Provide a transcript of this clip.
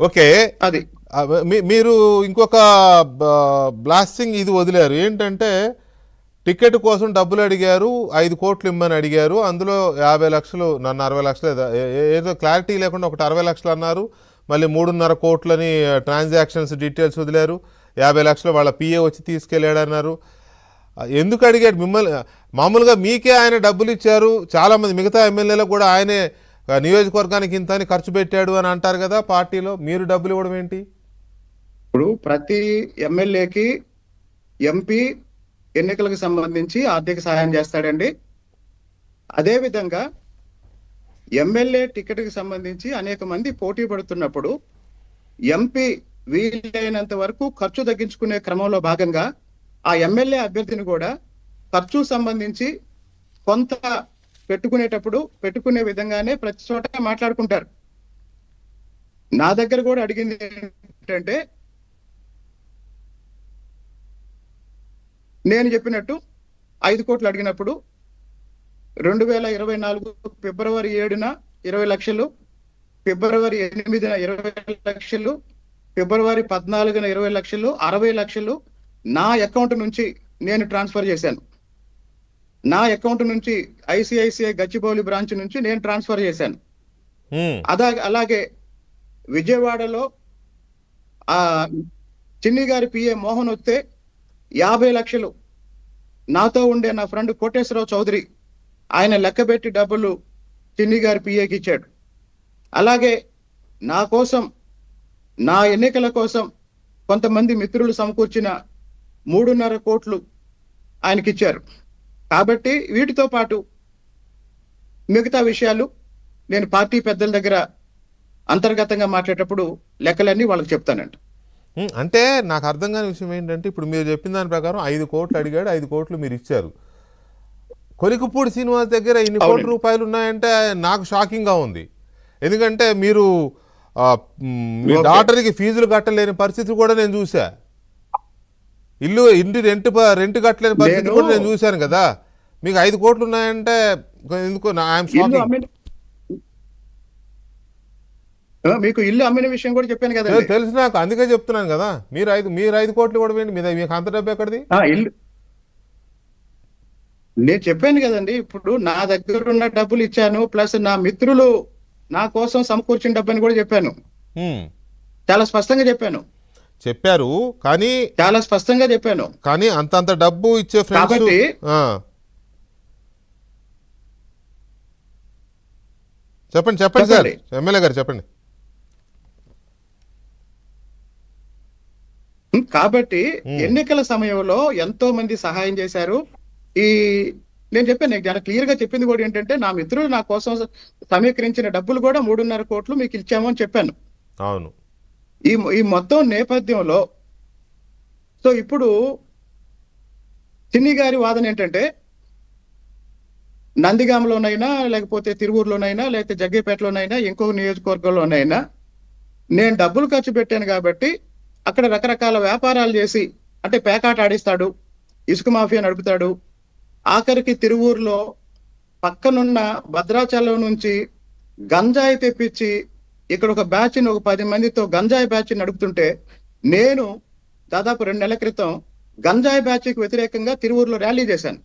Okay. అది. మీరు ఇంకొక బ్లాస్టింగ్ ఇది వదిలేరు. ఏంటంటే టికెట్ కోసం డబ్బులు అడిగారు ఐదు కోట్లు ఇమ్మని అడిగారు అందులో యాభై లక్షలు నన్ను అరవై లక్షలు ఏదో- క్లారిటీ లేకుండా ఒకటి అరవై లక్షలు అన్నారు మళ్ళీ మూడున్నర కోట్లని ట్రాన్సాక్షన్స్ డీటెయిల్స్ వదిలేరు యాభై లక్షలు వాళ్ళ పిఏ వచ్చి తీసుకెళ్ళాడు అన్నారు ఆ, ఎందుకు అడిగాడు మిమ్మల్ని మామూలుగా మీకే ఆయన డబ్బులు ఇచ్చారు చాలామంది మిగతా ఎమ్మెల్యేలకు కూడా ఆయనే నియోజకవర్గానికి ఇంత అని ఖర్చు పెట్టాడు అని అంటారు కదా పార్టీలో మీరు డబ్బులు ఇవ్వడం ఏంటి? ఇప్పుడు ప్రతి ఎమ్మెల్యేకి ఎంపీ ఎన్నికలకు సంబంధించి ఆర్థిక సహాయం చేస్తాడండి. అదే విధంగా ఎమ్మెల్యే టికెట్కి సంబంధించి అనేక మంది పోటీ పడుతున్నప్పుడు ఎంపీ వీలైనంత వరకు ఖర్చు తగ్గించుకునే క్రమంలో భాగంగా ఆ ఎమ్మెల్యే అభ్యర్థిని కూడా ఖర్చు సంబంధించి కొంత పెట్టుకునేటప్పుడు పెట్టుకునే విధంగానే ప్రతి చోట మాట్లాడుకుంటారు. నా దగ్గర కూడా అడిగింది ఏంటంటే నేను చెప్పినట్టు ఐదు కోట్లు అడిగినప్పుడు రెండు వేల ఇరవై నాలుగు ఫిబ్రవరి ఏడున ఇరవై లక్షలు ఫిబ్రవరి ఎనిమిదిన ఇరవై లక్షలు ఫిబ్రవరి పద్నాలుగున ఇరవై లక్షలు అరవై లక్షలు నా అకౌంట్ నుంచి నేను ట్రాన్స్ఫర్ చేశాను. నా అకౌంట్ నుంచి ఐసిఐసిఐ గచ్చిబౌలి బ్రాంచ్ నుంచి నేను ట్రాన్స్ఫర్ చేశాను. అదా అలాగే విజయవాడలో ఆ చిన్ని గారి పిఏ మోహన్ వస్తే యాభై లక్షలు. నాతో ఉండే నా ఫ్రెండ్ కోటేశ్వరరావు చౌదరి ఆయన లెక్కబెట్టి డబ్బులు చిన్ని గారి పిఏకి ఇచ్చాడు. అలాగే నా కోసం నా ఎన్నికల కోసం కొంతమంది మిత్రులు సమకూర్చిన మూడున్నర కోట్లు ఆయనకి ఇచ్చారు కాబట్టి వీటితో పాటు మిగతా విషయాలు నేను పార్టీ పెద్దల దగ్గర అంతర్గతంగా మాట్లాడేటప్పుడు లెక్కలన్నీ వాళ్ళకి చెప్తానండి ఉమ్, అంటే నాకు అర్థం కాని విషయం ఏంటంటే ఇప్పుడు మీరు చెప్పిన దాని ప్రకారం ఐదు కోట్లు అడిగాడు ఐదు కోట్లు మీరు ఇచ్చారు కొలికపూడి శ్రీనివాస్ దగ్గర ఇన్ని కోట్ల. రూపాయలు ఉన్నాయంటే నాకు షాకింగ్గా ఉంది ఎందుకంటే మీరు మ్. డాక్టర్కి ఫీజులు కట్టలేని పరిస్థితి కూడా నేను చూసా ఇల్లు ఇంటి రెంట్ రెంట్ కట్టలేని పరిస్థితి నేను- కూడా నేను చూశాను కదా. మీకు ఐదు కోట్లు ఉన్నాయంటే ఎందుకు మీకు ఇల్లు అమ్మిన విషయం కూడా చెప్పాను కదండి. తెలుసు నాకు అందుకే చెప్తున్నాను కదా. మీరు ఐదు మీరు ఐదు కోట్లు కూడా వేయండి మీద మీకు అంత డబ్బు ఎక్కడిది? ఇల్లు. నేను చెప్పాను కదండి ఇప్పుడు నా దగ్గర ఉన్న డబ్బులు ఇచ్చాను ప్లస్ నా మిత్రులు నా కోసం సమకూర్చిన డబ్బని కూడా చెప్పాను. చాలా స్పష్టంగా చెప్పాను. చెప్పారు కానీ చాలా స్పష్టంగా చెప్పాను. కానీ అంతంత డబ్బు ఇచ్చే ఫ్రెండ్స్ చెప్పండి చెప్పండి సార్. ఎమ్మెల్యే గారు చెప్పండి. కాబట్టి. ఎన్నికల సమయంలో ఎంతో మంది సహాయం చేశారు. ఈ నేను చెప్పాను నేను చాలా క్లియర్గా చెప్పింది కూడా ఏంటంటే నా మిత్రులు నా కోసం సమీకరించిన డబ్బులు కూడా మూడున్నర కోట్లు మీకు ఇచ్చాము అని చెప్పాను. అవును. ఈ ఈ మొత్తం నేపథ్యంలో సో ఇప్పుడు చిన్ని గారి వాదన ఏంటంటే నందిగామలోనైనా లేకపోతే తిరువూరులోనైనా లేకపోతే జగ్గేపేటలోనైనా ఇంకొక నియోజకవర్గంలోనైనా నేను డబ్బులు ఖర్చు పెట్టాను కాబట్టి అక్కడ రకరకాల వ్యాపారాలు చేసి అంటే పేకాట ఆడిస్తాడు ఇసుక మాఫియా నడుపుతాడు. ఆఖరికి తిరువూరులో పక్కనున్న భద్రాచలం నుంచి గంజాయి తెప్పించి ఇక్కడ ఒక బ్యాచ్ ఒక పది మందితో గంజాయి బ్యాచ్ నడుపుతుంటే నేను దాదాపు రెండు నెలల క్రితం గంజాయి బ్యాచ్కి వ్యతిరేకంగా తిరువూరులో ర్యాలీ చేశాను.